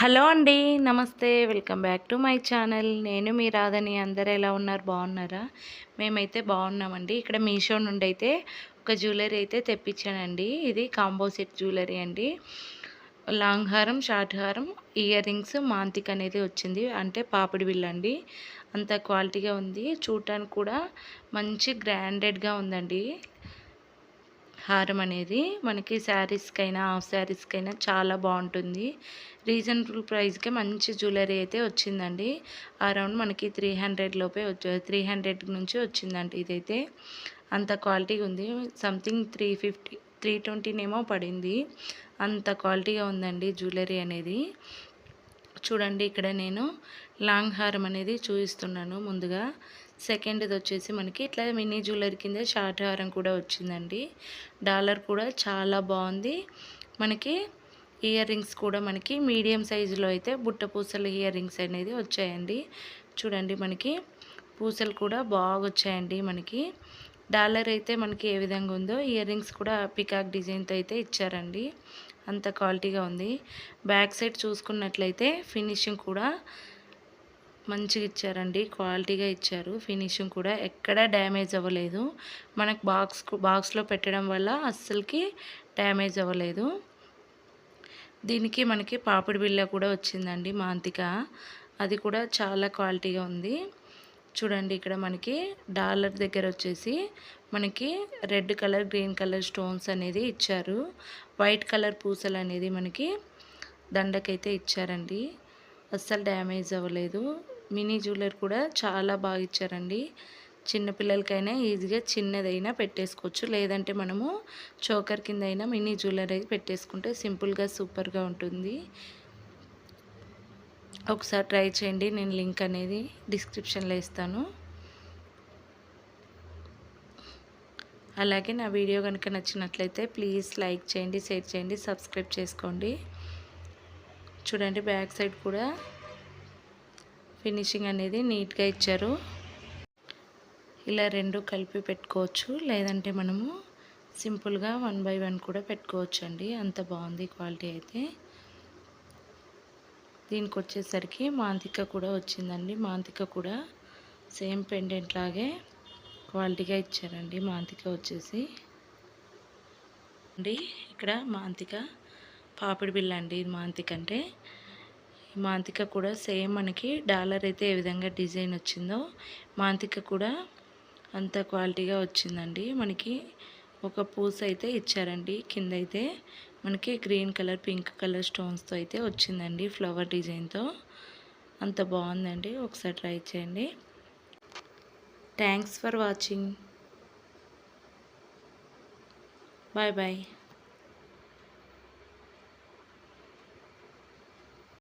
Hello అండి నమస్తే. Welcome back to my channel. నేను మీ రాధని. అందరు ఎలా ఉన్నారు? బాగున్నారా? మేమైతే బాగున్నామండి. ఇక్కడ మీషో నుండి అయితే ఒక జ్యువెలరీ అయితే తెప్పించానండి. ఇది కాంబో సెట్ జ్యువెలరీ అండి. లాంగ్ హారం షార్ట్ హారం ఇయర్ రింగ్స్ మాంతిక్ అనేది వచ్చింది. అంటే పాపిడి బిల్ అండి. అంత క్వాలిటీగా ఉంది. చూడటానికి కూడా మంచి గ్రాండెడ్గా ఉందండి. హారం అనేది మనకి శారీస్కైనా హాఫ్ శారీస్కైనా చాలా బాగుంటుంది. రీజనబుల్ ప్రైస్కే మంచి జ్యువెలరీ అయితే వచ్చిందండి. అరౌండ్ మనకి త్రీ హండ్రెడ్ లోపే వచ్చి త్రీ హండ్రెడ్ నుంచి వచ్చిందండి ఇదైతే. అంత క్వాలిటీగా ఉంది. సంథింగ్ త్రీ ఫిఫ్టీ త్రీ ట్వంటీనేమో పడింది. అంత క్వాలిటీగా ఉందండి జ్యువెలరీ అనేది. చూడండి ఇక్కడ నేను లాంగ్ హారం అనేది చూపిస్తున్నాను ముందుగా. సెకండ్ది వచ్చేసి మనకి ఇట్లా మినీ జ్యువెలరీ కింద షార్ట్ హారం కూడా వచ్చిందండి. డాలర్ కూడా చాలా బాగుంది. మనకి ఇయర్ రింగ్స్ కూడా మనకి మీడియం సైజులో అయితే బుట్ట పూసల ఇయర్ రింగ్స్ అనేది వచ్చాయండి. చూడండి మనకి పూసలు కూడా బాగా వచ్చాయండి మనకి. డాలర్ అయితే మనకి ఏ విధంగా ఉందో ఇయర్ రింగ్స్ కూడా పికాక్ డిజైన్తో అయితే ఇచ్చారండి. అంత క్వాలిటీగా ఉంది. బ్యాక్ సైడ్ చూసుకున్నట్లయితే ఫినిషింగ్ కూడా మంచిగా ఇచ్చారండి. క్వాలిటీగా ఇచ్చారు. ఫినిషింగ్ కూడా ఎక్కడా డ్యామేజ్ అవ్వలేదు. మనకు బాక్స్ బాక్స్లో పెట్టడం వల్ల అస్సలకి డ్యామేజ్ అవ్వలేదు. దీనికి మనకి పాపిడి బిళ్ళ కూడా వచ్చిందండి మాంతిక. అది కూడా చాలా క్వాలిటీగా ఉంది. చూడండి ఇక్కడ మనకి డాలర్ దగ్గర వచ్చేసి మనకి red colour green colour stones అనేది ఇచ్చారు. వైట్ కలర్ పూసలు అనేది మనకి దండకైతే ఇచ్చారండి. అస్సలు డ్యామేజ్ అవ్వలేదు. మినీ జ్యువెలర్ కూడా చాలా బాగా ఇచ్చారండి. చిన్నపిల్లలకైనా ఈజీగా చిన్నదైనా పెట్టేసుకోవచ్చు. లేదంటే మనము చోకర్ కింద అయినా మినీ జ్యువెలరీ పెట్టేసుకుంటే సింపుల్గా సూపర్గా ఉంటుంది. ఒకసారి ట్రై చేయండి నేను లింక్ అనేది డిస్క్రిప్షన్లో ఇస్తాను. అలాగే నా వీడియో కనుక నచ్చినట్లయితే ప్లీజ్ లైక్ చేయండి షేర్ చేయండి సబ్స్క్రైబ్ చేసుకోండి. చూడండి బ్యాక్ సైడ్ కూడా ఫినిషింగ్ అనేది నీట్గా ఇచ్చారు. ఇలా రెండు కలిపి పెట్టుకోవచ్చు లేదంటే మనము సింపుల్గా వన్ బై వన్ కూడా పెట్టుకోవచ్చు అండి అంత బాగుంది క్వాలిటీ అయితే. దీనికి వచ్చేసరికి మాంతిక కూడా వచ్చిందండి. మాంతిక కూడా సేమ్ పెండెంట్ లాగే క్వాలిటీగా ఇచ్చారండి. మాంతిక వచ్చేసి. అండి ఇక్కడ మాంతిక పాపిడి బిల్ల అండి మాంతిక అంటే మాంతిక కూడా సేమ్ మనకి డాలర్ అయితే ఏ విధంగా డిజైన్ వచ్చిందో మాంతిక కూడా అంత క్వాలిటీగా వచ్చిందండి. మనకి ఒక పూస అయితే ఇచ్చారండి. కింద అయితే మనకి గ్రీన్ కలర్ పింక్ కలర్ స్టోన్స్తో అయితే వచ్చిందండి ఫ్లవర్ డిజైన్తో అంత బాగుందండి. ఒకసారి ట్రై చేయండి. Thanks for watching bye bye